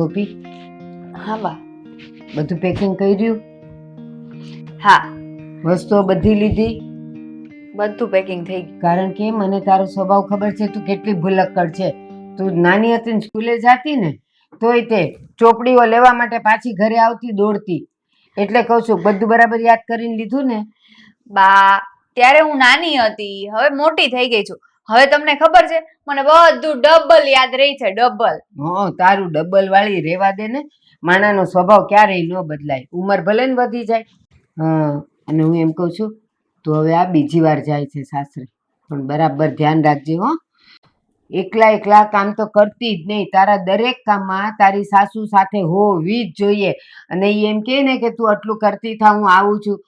ગોપી? હા બા બધું પેકિંગ કર્યું હા. વસ્તુઓ બધી લીધી? બધું પેકિંગ થઈ ગયું. કારણ કે મને તારો સ્વભાવ ખબર છે તું કેટલી ભૂલક્કડ છે. તું નાની હતી ને સ્કૂલે જાતી ને તોય તે ચોપડીઓ લેવા માટે પાછી ઘરે આવતી દોડતી. એટલે કહું છું બધું બરાબર યાદ કરીને લીધું ને? બા ત્યારે હું નાની હતી. હવે મોટી થઈ ગઈ છું. હવે તમને ખબર છે, મને બધું ડબલ યાદ રહી છે ડબલ હં, તારું ડબલ વાળી રેવા દે ને, માણાનો સ્વભાવ ક્યારેય ન બદલાય. ઉંમર ભલે ને વધી જાય. હા, અને હું એમ કહું છું, તો હવે આ બીજી વાર જાય છે સાસરે. પણ બરાબર ધ્યાન રાખજે, હો. એકલા એકલા કામ તો કરતી જ નહીં. તારા દરેક કામમાં તારી સાસુ સાથે હોવી જ જોઈએ. અને એ એમ કહે ને કે તું આટલું કરતી થા, હું આવું છું.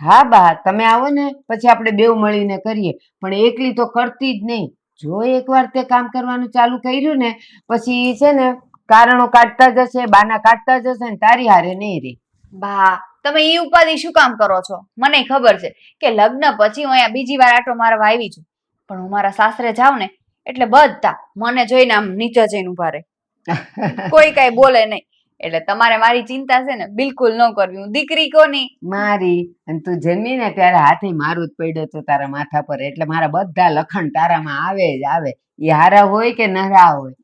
હા બા તમે આવો ને પછી આપણે બેવ મળીને કરીએ. પણ એકલી તો કરતી જ નહીં. જો એકવાર તે કામ કરવાનું ચાલુ કર્યું ને પછી છે ને કારણો કાઢતા જશે બાના કાઢતા જશે ને તારી હારે નહીં રે. બા તમે એ ઉપાધિ શું કામ કરો છો? મને ખબર છે કે લગ્ન પછી હું અહીંયા બીજી વાર આટો મારવા આવી છું. પણ હું મારા સાસરે જાઉં ને એટલે બધા મને જોઈને આમ નીચે જઈને ઊભા રહે. કોઈ કઈ બોલે નહીં. એટલે તમારે મારી ચિંતા છે ને બિલકુલ ન કરવી. હું દીકરી કોની? મારી. અને તું જન્મી ને ત્યારે હાથે મારું જ પડ્યો તો તારા માથા પર. એટલે મારા બધા લખણ તારામાં આવે જ આવે. એ હારા હોય કે નરા હોય?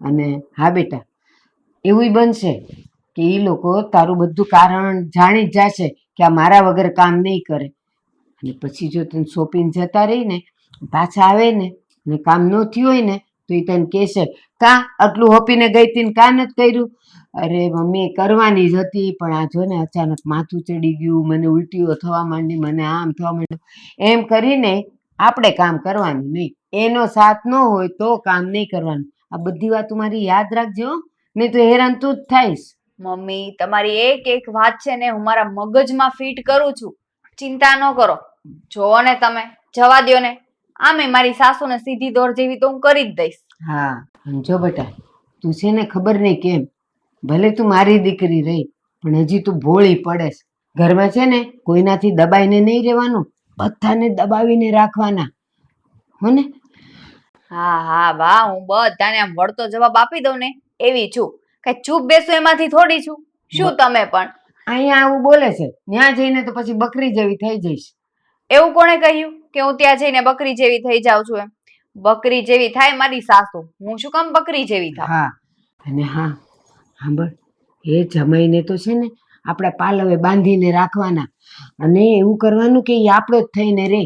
અને હા બેટા, એવું બનશે કે એ લોકો તારું બધું કારણ જાણી જ જશે કે આ મારા વગર કામ નહીં કરે. અને પછી જો તને સોંપીને જતા રહી ને, પાછા આવે ને, અને કામ ન થયું હોય ને, તો એ તને કહેશે, કાં આટલું હોપીને ગઈ તીને કાં નથી કર્યું? અરે મમ્મી કરવાની જ હતી પણ આ જો ને અચાનક માથું ચડી ગયું મને ઉલટીઓ થવા માંડી મને આમ થવા માંડ્યું. એમ કરીને આપણે કામ કરવાનું નહીં. એનો સાથ ન હોય તો કામ નહીં કરવાનું. આ બધી વાત મારી યાદ રાખજો નહીં તો હેરાન તું જ થાઈશ. મમ્મી તમારી એક એક વાત છે ને હું મારા મગજમાં ફિટ કરું છું. ચિંતા ન કરો. જોવો ને તમે જવા દો ને. આમે મારી સાસુને સીધી દોર જેવી તો હું કરી જ દઈશ. હા સમજો જો બેટા. તું છે ને ખબર નહીં કેમ. ભલે તું મારી દીકરી રહી પણ હજી તું ભોળી પડેશ ઘરમાં છે ને કોઈનાથી દબાઈને નહીં રહેવાનું બધાને દબાવીને રાખવાના. હોને હા હા બા હું બધાને આમ વળતો જવાબ આપી દઉં ને એવી છું. કઈ ચૂપ બેસું એમાંથી થોડી છું. શું તમે પણ? અહીંયા આવું બોલે છે. ત્યાં જઈને તો પછી બકરી જેવી થઈ જઈશ. એવું કોણે કહ્યું કે હું ત્યાં જઈને બકરી જેવી થઈ જાઉં છું એમ? બકરી જેવી થાય મારી સાસુ. હું શું કામ બકરી જેવી થાય હા અને હા સાંભળ એ જમાઈને તો છે ને આપણા પાલવે બાંધીને રાખવાના. અને એવું કરવાનું કે એ આપણો જ થઈને રે.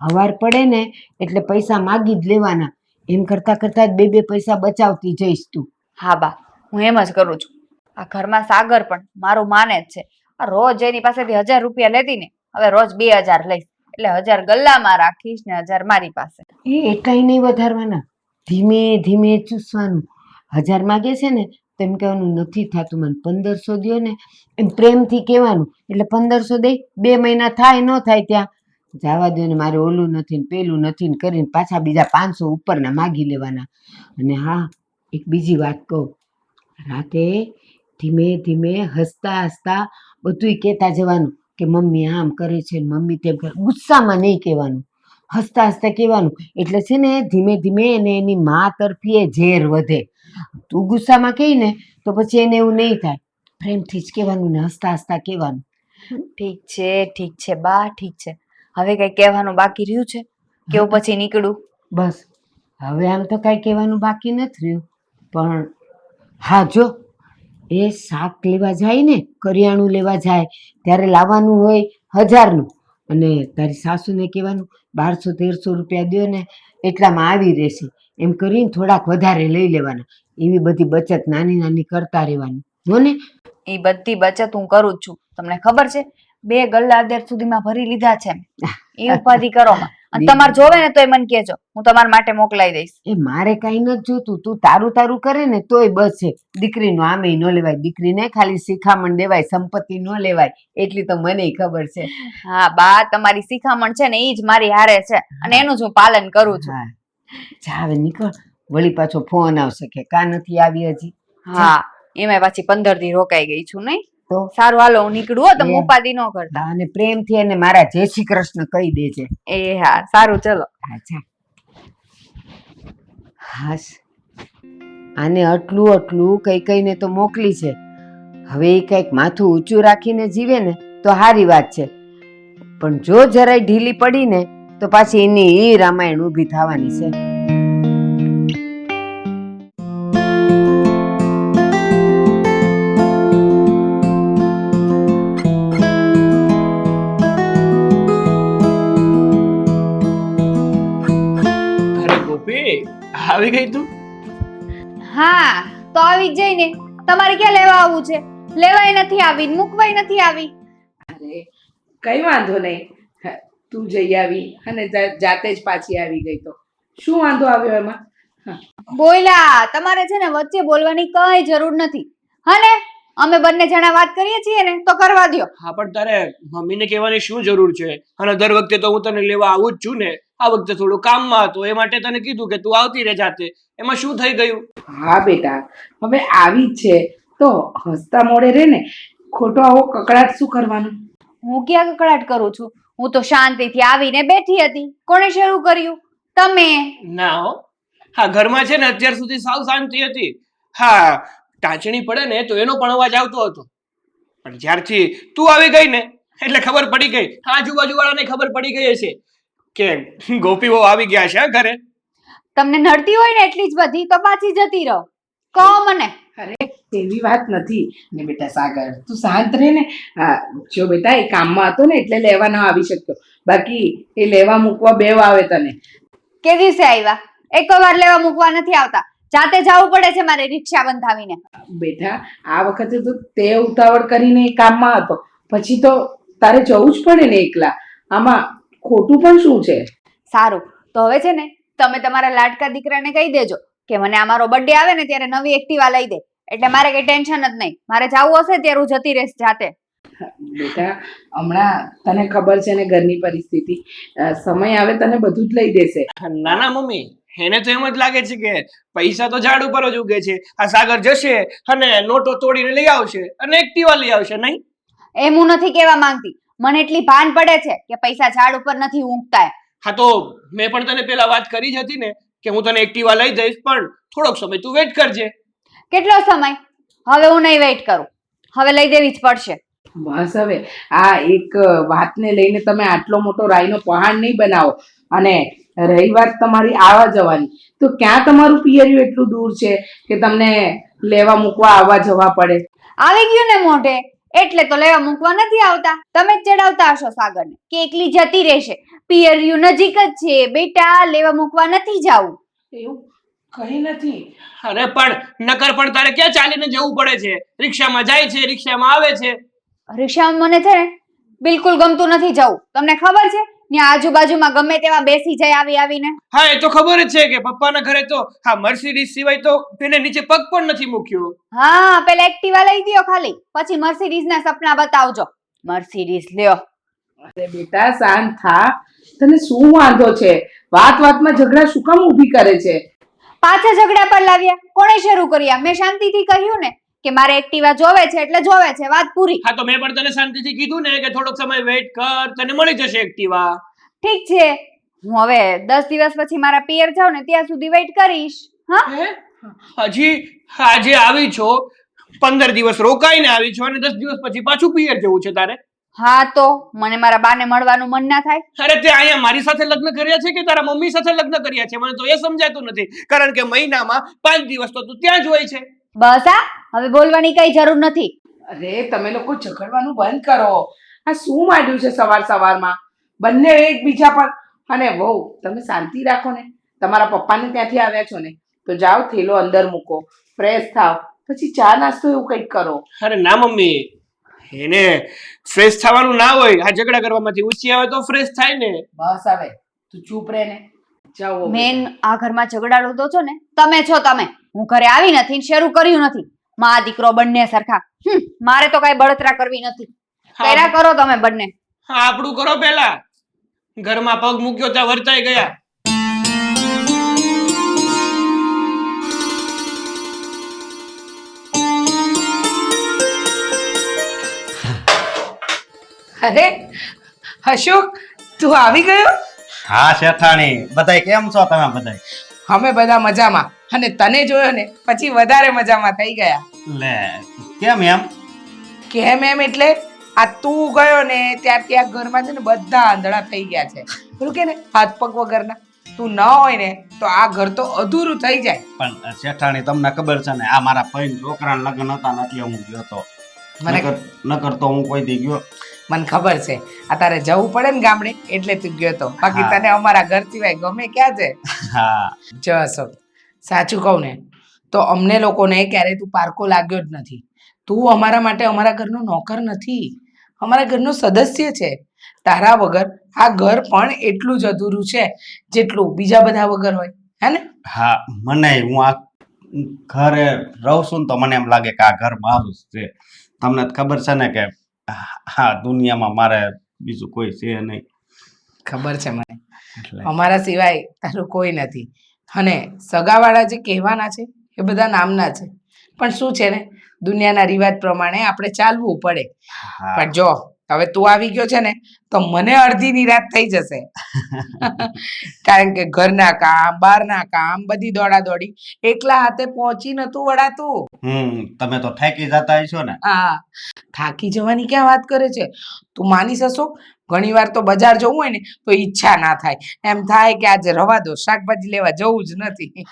હવાર પડે ને એટલે પૈસા માગી જ લેવાના. એમ કરતાં કરતાં બે બે પૈસા બચાવતી જઈશ તું. હા બા હું એમ જ કરું છું. આ ઘરમાં સાગર પણ મારું માને જ છે. આ રોજ એની પાસેથી હજાર રૂપિયા લેતી ને હવે રોજ બે હજાર લઈશ. એટલે હજાર ગલ્લામાં રાખીશ ને હજાર મારી પાસે. એ એટલાય નહીં વધારવાના. ધીમે ધીમે ચૂસવાનું. હજાર માગે છે ને તો એમ કહેવાનું નથી થતું, મને પંદરસો દ્યો ને. એમ પ્રેમથી કહેવાનું, એટલે પંદરસો દે, બે મહિના થાય, ન થાય ત્યાં. જવા દો ને, મારે ઓલું નથી ને, પેલું નથી ને, કરીને પાછા બીજા પાંચસો ઉપરના માગી લેવાના. અને હા, એક બીજી વાત કહું. રાતે ધીમે ધીમે હસતા હસતા બધુંય કહેતા જવાનું કે મમ્મી આમ કરે છે મમ્મી તેમ કરે, ગુસ્સામાં નહીં કહેવાનું. હસતા હસતા કહેવાનું. એટલે છે ને, ધીમે ધીમે એને એની મા તરફી ઝેર વધે. તું ગુસ્સામાં કહી ને તો પછી એને એવું નહીં થાય. પ્રેમથી જ કહેવાનું ને હસતા હસતા કહેવાનું. ઠીક છે ઠીક છે બા ઠીક છે. હવે કઈ કહેવાનું બાકી રહ્યું છે? કેવું પછી નીકળું? બસ. હવે આમ તો કઈ કહેવાનું બાકી નથી રહ્યું. પણ હા જો. એ શાક લેવા જાય ને કરિયાણું લેવા જાય ત્યારે લાવવાનું હોય હજારનું. અને તારી સાસુને કહેવાનું બારસો તેરસો રૂપિયા દો ને એટલામાં આવી રહેશે. એમ કરીને થોડાક વધારે લઈ લેવાના. એવી બધી બચત નાની નાની કરતા રહેવાની. ને? એ બધી બચત હું કરું જ છું. તમને ખબર છે? બે ગલ્લા અત્યાર સુધીમાં ભરી લીધા છે એ ઉપાધિ કરો અને તમારે જોવે ને તોય મને કહેજો. હું તમારા માટે મોકલાઈ દઈશ. એ મારે કઈ નથી જોતું. તું તારું તારું કરે ને તોય બસ છે. દીકરીનું આમે ન લેવાય. દીકરીને ખાલી શિખામણ દેવાય સંપત્તિ ન લેવાય. એટલી તો મને ખબર છે. હા બા તમારી શિખામણ છે ને એ જ મારી હારે છે. અને એનું જ હું પાલન કરું છું. જા હવે નીકળ. વળી પાછો ફોન આવશે કે કા નથી આવી હજી? હા એમાં પાછી પંદર દી રોકાઈ ગઈ છું નહીં. તો? સારું હાલો હું નીકળું હો તમે. ઉપાધિ ન કરતા. અને પ્રેમથી એને મારા જય શ્રી કૃષ્ણ કહી દેજે. એ હા સારું ચલો. હાશ. આને આટલું આટલું કઈ કઈને તો મોકલી છે. હવે એ કંઈક માથું ઊંચું રાખીને જીવે ને તો સારી વાત છે. પણ જો જરાય ઢીલી પડી ને તો પાછી એની એ રામાયણ ઊભી થવાની છે. આવી ગઈ તું? હા તો આવી જ જઈને. તમારે ક્યાં લેવા આવવું છે? લેવાય નથી આવી મૂકવાય નથી આવી. અરે કઈ વાંધો નહીં. તું જઈ આવી અને જાતે જ પાછી આવી ગઈ તો. શું વાંધો આવ્યો એમાં? બોયલા તમારે છે ને વચ્ચે બોલવાની કઈ જરૂર નથી. હા ને અમે બંને જણા વાત કરીએ છીએ ને તો કરવા દો હા પણ તારે મમ્મીને કહેવાની શું જરૂર છે? અને દર વખતે તો હું તને લેવા આવું જ છું ને. આ વખતે થોડું કામમાં હતો એ માટે તને કીધું કે તું આવતી રહે જાતે એમાં શું થઈ ગયું? હા બેટા હવે આવી જ છે. તો હસતા મોડે રે ને ખોટો આવો કકડાટ શું કરવાનું? હું ક્યાં કકડાટ કરું છું? હું તો શાંતિથી આવીને બેઠી હતી. કોણે શરૂ કર્યું? તમે? ના હો. હા ઘરમાં છે ને અત્યાર સુધી સાવ શાંતિ હતી. હા ટાંચણી પડે ને તો એનો પણ અવાજ આવતો હતો. પણ જ્યારથી તું આવી ગઈ ને એટલે ખબર પડી ગઈ. આજુબાજુ વાળાને ખબર પડી ગઈ હશે કે ગોપીઓ આવી ગયા છે ઘરે. તમને નડતી હોય ને એટલી જ બધી તો પાછી જતી રહો. કહો મને. અરે એવી વાત નથી. ને બેટા સાગર તું શાંત રહે ને. હા જો બેટા એ કામમાં હતો ને એટલે લેવા ન આવી શક્યો. બાકી એ લેવા મૂકવા બે આવે તને. કે દિવસે આવ્યા? એક વાર લેવા મૂકવા નથી આવતા. જાતે જવું પડે છે મારે રિક્ષા બંધાવીને. બેટા આ વખતે તો તે ઉતાવળ કરીને કામમાં હતો. પછી તો તારે જવું જ પડે ને એકલા. આમાં ખોટું પણ શું છે? સારું. તો હવે છે ને તમે તમારા લાડકા દીકરાને કહી દેજો કે મને આ મારો બર્થડે આવે ને ત્યારે નવી એક્ટિવા લઈ દે. એટલે મારે કઈ ટેન્શન જ નહીં. મારે જવું હશે ત્યારે હું જતી રહીશ જાતે. બેટા હમણાં તને ખબર છે ને ઘરની પરિસ્થિતિ. સમય આવે તને બધું જ લઈ દેશે. ના ના મમ્મી એને તો એમ જ લાગે છે કે પૈસા તો ઝાડ ઉપર જ ઉગે છે. આ સાગર જશે અને નોટો તોડીને લઈ આવશે અને એક્ટિવા લઈ આવશે નહીં? એમ હું નથી કહેવા માંગતી. મને એટલી ભાન પડે છે કે પૈસા ઝાડ ઉપર નથી ઊંઘતા હા તો મેં પણ તને પેલા વાત કરી જ હતી ને કે હું તને એક્ટિવા લઈ જઈશ પણ થોડોક સમય તું વેટ કરજે. કેટલો સમય? હવે હું નહીં વેઇટ કરું. હવે લઈ દેવી જ પડશે. બસ હવે આ એક વાતને લઈને તમે આટલો મોટો રાઈનો પહાડ નહીં બનાવો. અને રહી વાત તમારી આવવા જવાની. તો ક્યાં તમારું પિયરિયું એટલું દૂર છે કે તમને લેવા મૂકવા આવવા જવા પડે? આવી ગયું ને મોઢે. એટલે તો લેવા મૂકવા નથી આવતા. તમે જ ચડાવતા હશો સાગરને. કે એકલી જતી રહેશે. પિયરિયું નજીક જ છે. બેટા લેવા મૂકવા નથી જાવું. એવું? કઈ નથી. અરે પણ નકર પણ તારે ક્યાં ચાલીને જવું પડે છે? રિક્ષામાં જાય છે રિક્ષામાં આવે છે. રિક્ષામાં મને છે ને બિલકુલ ગમતું નથી જવું. તમને ખબર છે? ત્યાં આજુબાજુમાં ગમે તેવા બેસી જાય આવી આવીને. હા એ તો ખબર જ છે કે પપ્પાના ઘરે તો હા મર્સિડીઝ સિવાય તો તેને નીચે પગ પણ નથી મૂક્યો. હા પેલા એક્ટિવા લઈ દ્યો ખાલી. પછી મર્સિડીઝ ના સપના બતાવજો. મર્સિડીઝ લ્યો. અરે બેટા શાંત થા. તને શું વાંધો છે? વાત વાતમાં ઝઘડા શું કામ ઊભી કરે છે? પાછા ઝઘડા પર લાવ્યા. કોણે શરૂ કર્યા? મેં શાંતિથી કહ્યું ને. કે મારે એક્ટિવા જોવે છે એટલે જોવે છે વાત પૂરી. હા તો મેં પણ તને શાંતિથી કીધું ને કે થોડોક સમય વેઇટ કર તને મળી જશે એક્ટિવા. ઠીક છે. હું હવે દસ દિવસ પછી મારા પિયર જાઉં ને ત્યાં સુધી વેઇટ કરીશ. હા? હજી આજે આવી છો. પંદર દિવસ રોકાઈને આવી છો અને દસ દિવસ પછી પાછું પિયર જવું છે તારે? હા તો મને મારા બાને મળવાનું મન ના થાય. અરે તે અહીંયા મારી સાથે લગ્ન કર્યા છે કે તારા મમ્મી સાથે લગ્ન કર્યા છે? મને તો એ સમજાતું નથી. કારણ કે મહિનામાં પાંચ દિવસ તો તું ત્યાં જ હોય છે. બસ આ હવે બોલવાની કઈ જરૂર નથી. અરે તમે લોકો ઝઘડવાનું બંધ કરો. આ શું માંડ્યું છે સવાર સવારમાં? બંને એકબીજા પર. અને વહુ તમે શાંતિ રાખો ને. તમારા પપ્પાને ત્યાંથી આવ્યા છો ને. તો જાઓ થેલો અંદર મૂકો. ફ્રેશ થાવ પછી ચા નાસ્તો એવું કંઈક કરો. અરે ના મમ્મી. એને ફ્રેશ થવાનું ના હોય આ ઝઘડા કરવામાંથી ઊંચી આવે તો ફ્રેશ થાય ને. બસ આવે તું ચૂપ રહે ને. જાઓ મેન આ ઘરમાં ઝઘડાડો તો છો ને? તમે છો તમે. હું ઘરે આવી નથી શરૂ કર્યું નથી. મા દીકરો બંને સરખા. હમ, મારે તો કઈ બળતરા કરવી નથી. કર્યા કરો તમે બંને. હા, આપણું કરો પેલા ઘરમાં પગ મૂક્યો ત્યાં વર્તાઈ ગયા. અરે અશોક તું આવી ગયો? હા શેઠાણી. બધાય કેમ છો તમે બધાય? અમે બધા મજામાં. અને તને જોયો ને પછી વધારે મજામાં થઈ ગયા. લે કેમ એમ? કેમ એમ એટલે આ તું ગયો ને ત્યાં ત્યાં ઘરમાં છે ને બધા આંધળા થઈ ગયા છે. પેલું કે ને હાથ પગ વગરના. તું ન હોય ને તો આ ઘર તો અધૂરું થઈ જાય. પણ શેઠાણી તમને ખબર છે ને આ મારા પૈન છોકરા લગ્ન હતા ને એટલે હું ગયો તો. મને નકર તો હું કોઈ દી ગયો. મને ખબર છે. આ તારે જવું પડે ને ગામડે એટલે તું ગયો તો. બાકી તને અમારા ઘર સિવાય ગમે ક્યાં છે? હા. જો અશોક સાચું કહું ને તો અમને લોકોને ક્યારેય તું પારકો લાગ્યો જ નથી. તું અમારા માટે અમારા ઘરનો નોકર નથી. અમારા ઘરનો સદસ્ય છે. તારા વગર આ ઘર પણ એટલું જ અધૂરું છે જેટલું બીજા બધા વગર હોય. હે ને? હા મને હું આ ઘરે રહું છું ને તો મને એમ લાગે કે આ ઘર મારું છે. તમને ખબર છે ને કે હા દુનિયામાં મારે બીજું કોઈ છે નહીં. ખબર છે મને. અમારા સિવાય તારું કોઈ નથી. અને સગાવાળા જે કહેવાના છે એ બધા નામના છે. પણ શું છે ને દુનિયાના રિવાજ પ્રમાણે આપણે ચાલવું પડે. પણ જો હવે તું આવી ગયો છે ને તો મને અડધી નિરાત થઈ જશે. કારણ કે ઘરના કામ બહારના કામ બધી દોડા દોડી એકલા હાથે પહોંચી નતું વળાતું. હમ તમે તો થાકી જતા હશો ને. હા થાકી જવાની ક્યાં વાત કરે છે? તું માની શકશો ઘણી વાર તો બજાર જવું હોય ને તો ઈચ્છા ના થાય. એમ થાય કે આજે રવા દો શાકભાજી લેવા જવું જ નથી.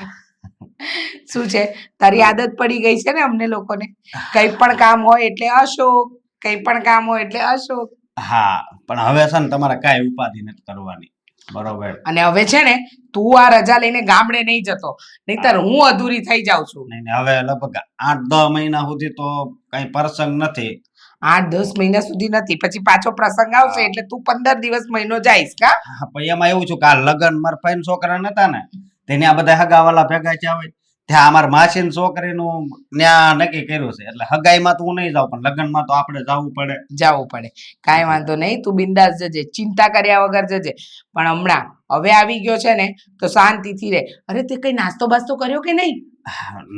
શું છે? તારી આદત પડી ગઈ છે ને અમને લોકોને? કંઈ પણ કામ હોય એટલે અશોક. કંઈ પણ કામ હોય એટલે અશોક. હા પણ હવે છે ને તમારે કાંઈ ઉપાધિ નથી કરવાની. બરોબર. અને હવે છે ને તું આ રજા લઈને ગામડે નહીં જતો. નહીતર હું અધૂરી થઈ જાઉં છું. નહીં નહીં, હવે લગભગ આઠ દસ મહિના સુધી તો કઈ પ્રસંગ નથી. આઠ દસ મહિના સુધી નથી. પછી પાછો પ્રસંગ આવશે એટલે તું પંદર દિવસ મહિનો જઈશ કા? હા, પણ એમાં એવું છું કે આ લગ્ન મારા ફાઈન છોકરા નતા ને તેને આ બધા હગાવાલા ભેગા થયા હોય. ત્યાં અમાર માસી છોકરીનું ત્યાં નક્કી કર્યું છે. એટલે હગાઈમાં તો હું નહીં જાઉં પણ લગ્નમાં તો આપણે જવું પડે. જવું પડે. કાંઈ વાંધો નહીં તું બિંદાસ જજે ચિંતા કર્યા વગર જજે. પણ હમણાં હવે આવી ગયો છે ને તો શાંતિથી રહે અરે તે કઈ નાસ્તો બાસ્તો કર્યો કે નહીં?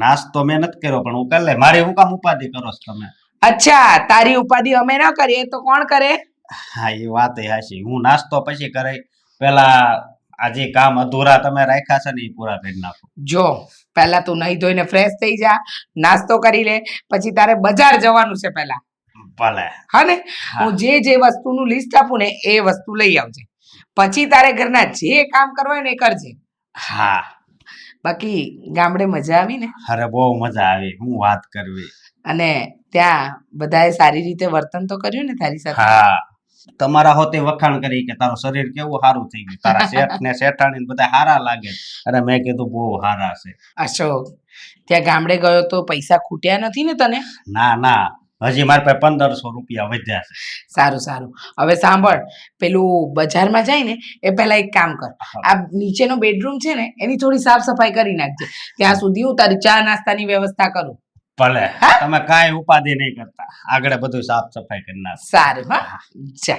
નાસ્તો મેં નથી કર્યો પણ હું કરી લે. મારે હું કામ ઉપાધિ કરો છો તમે. અચ્છા તારી ઉપાધિ અમે ન કરીએ તો કોણ કરે? હા એ વાત એ હાચી. હું નાસ્તો પછી કરે પેલા આ જે કામ અધૂરા તમે રાખ્યા છે ને એ પૂરા કરી નાખો. જો પહેલા તું નહીં ધોઈને ફ્રેશ થઈ જા નાસ્તો કરી લે પછી તારે બજાર જવાનું છે પહેલા. ભલે. હા ને? હા. હું જે જે વસ્તુનું લિસ્ટ આપું ને એ વસ્તુ લઈ આવજે. પછી તારે ઘરના જે કામ કરવા હોય ને એ કરજે. હા. બાકી ગામડે મજા આવી ને? અરે બહુ મજા આવી હું વાત કરવી. અને ત્યાં બધાએ સારી રીતે વર્તન તો કર્યું ને તારી સાથે? હા. તમારા હોતે વખાણ કરી કે તારું શરીર કેવું સારું થઈ ગયું? તારા શેઠ ને શેઠાણી બધા સારા લાગે. અને મેં કીધું બહુ સારા છે. અશોક ત્યાં ગામડે ગયો તો પૈસા ખૂટ્યા નથી ને તને? ના ના. હજી મારા પાસે પંદરસો રૂપિયા વધ્યા છે. સારું સારું. હવે સાંભળ પેલું બજારમાં જાય ને એ પહેલા એક કામ કર. આ નીચેનો બેડરૂમ છે ને એની થોડી સાફ સફાઈ કરી નાખજે. ત્યાં સુધી હું તારી ચા નાસ્તાની વ્યવસ્થા કરું. ભલે. તમે કાંઈ ઉપાધિ નહીં કરતા. આગળ બધું સાફ સફાઈ કરી નાખ. સારું હા? જા.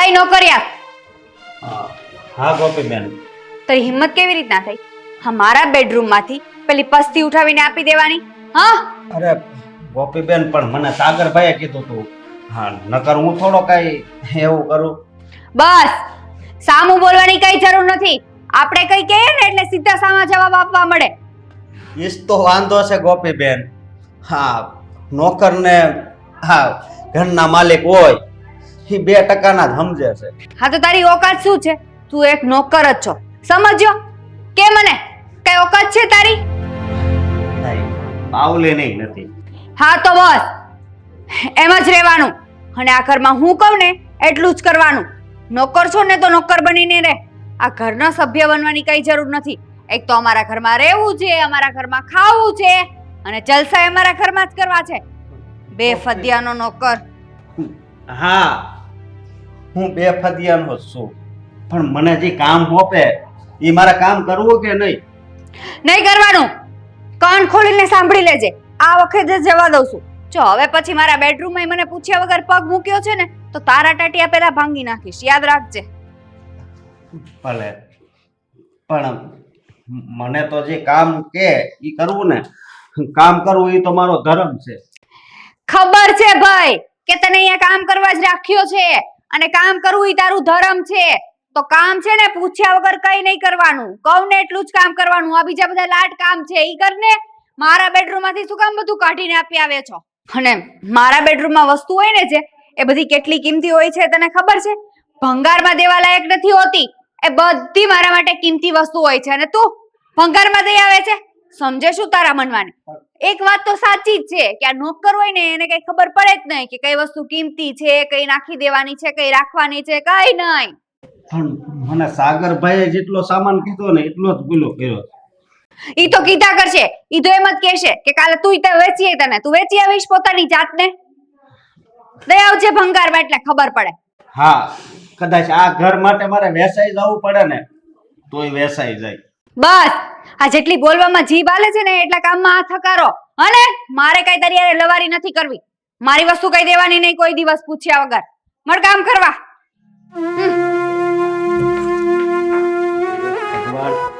અહીં નોકરિયા. હા. ગોપીબેન. તો હિંમત કેવી રીતના થઈ? હા મારા બેડરૂમમાંથી પેલી પસ્તી ઉઠાવીને આપી દેવાની. હા? અરે પણ મને સાગરભાઈએ કીધું હા નકર હું થોડો કઈ એવું કરું. બસ સામું બોલવાની કઈ જરૂર નથી. આપણે કઈ કહીએ ને એટલે સીધા સામા જવાબ આપવા મળે. ઈસ તો વાંધો છે ગોપીબેન. હા નોકરને હા ઘરના માલિક હોય એ બે ટકાના જ સમજે છે. હા તો તારી ઓકાત શું છે? તું એક નોકર જ છો. સમજ્યો? કે મને? કઈ ઓકાત છે તારી? નહીં પાવલે નહીં નથી. હા તો બસ. એમ જ રહેવાનું. અને આ ઘરમાં હું કહું ને એટલું જ કરવાનું. નોકર છો ને તો નોકર બનીને રહે. આ ઘરના સભ્ય બનવાની કઈ જરૂર નથી. એક તો અમારા ઘરમાં રહેવું છે અમારા ઘરમાં ખાવું છે અને જલસા અમારા ઘરમાં જ કરવા છે. બે ફદિયાનો નોકર. હા હું બે ફદિયાનો છું. પણ મને જે કામ હોપે એ મારે કામ કરવું કે નહીં? નહીં કરવાનું. કાન ખોલીને સાંભળી લેજે. આ વખતે જવા દઉં છું. જો હવે પછી મારા બેડરૂમમાં મને પૂછ્યા વગર પગ મૂક્યો છે ને તો તારા ટાટિયા પહેલા ભાંગી નાખીશ. યાદ રાખજે. ભલે. પણ મને તો જે કામ કે એ કરવું ને કામ કરવું એ તો મારો ધર્મ છે. ખબર છે ભાઈ કે તને અહીંયા કામ કરવા જ રાખ્યો છે અને કામ કરવું એ તારું ધર્મ છે. તો કામ છે ને પૂછ્યા વગર કઈ નહીં કરવાનું. કહું ને એટલું જ કામ કરવાનું. આ બીજા બધા લાટ કામ છે. ઈ કર ને મારા બેડરૂમમાંથી શું કામ બધું કાઢીને આપી આવે છો? અને મારા બેડરૂમમાં વસ્તુ હોય ને જે, એ બધી કેટલી કિંમતી હોય છે તને ખબર છે? ભંગારમાં દેવા લાયક નથી હોતી. એ બધી મારા માટે કિંમતી વસ્તુ હોય છે. અને તું ભંગારમાં દઈ આવે છે? સમજે શું તારા મનવાની? એક વાત તો સાચી જ છે કે આ નોકર હોય ને એને કઈ ખબર પડે જ નહીં કે કઈ વસ્તુ કિંમતી છે, કઈ નાખી દેવાની છે, કઈ રાખવાની છે, કઈ નહીં. પણ મને સાગરભાઈએ જેટલો સામાન કીધો ને એટલો જ ભૂલો કર્યો. ઈ તો કીધા કરશે. ઈ તો એમ જ કહેશે કે કાલે તું ઈતે વેચીએ તને. તું વેચી આવીશ પોતાની જાતને? દઈ આવજે ભંગારમાં એટલે ખબર પડે. હા કદાચ આ ઘર માટે મારે વેસાઈ જવું પડે ને તોય વેસાઈ જાય. બસ. આ જેટલી બોલવામાં જીભ આલે છે ને એટલા કામમાં આ થકારો અને મારે કઈ તરિયારે લવારી નથી કરવી. મારી વસ્તુ કઈ દેવાની નહીં કોઈ દિવસ પૂછ્યા વગર. મળ કામ કરવા. ભગવાન.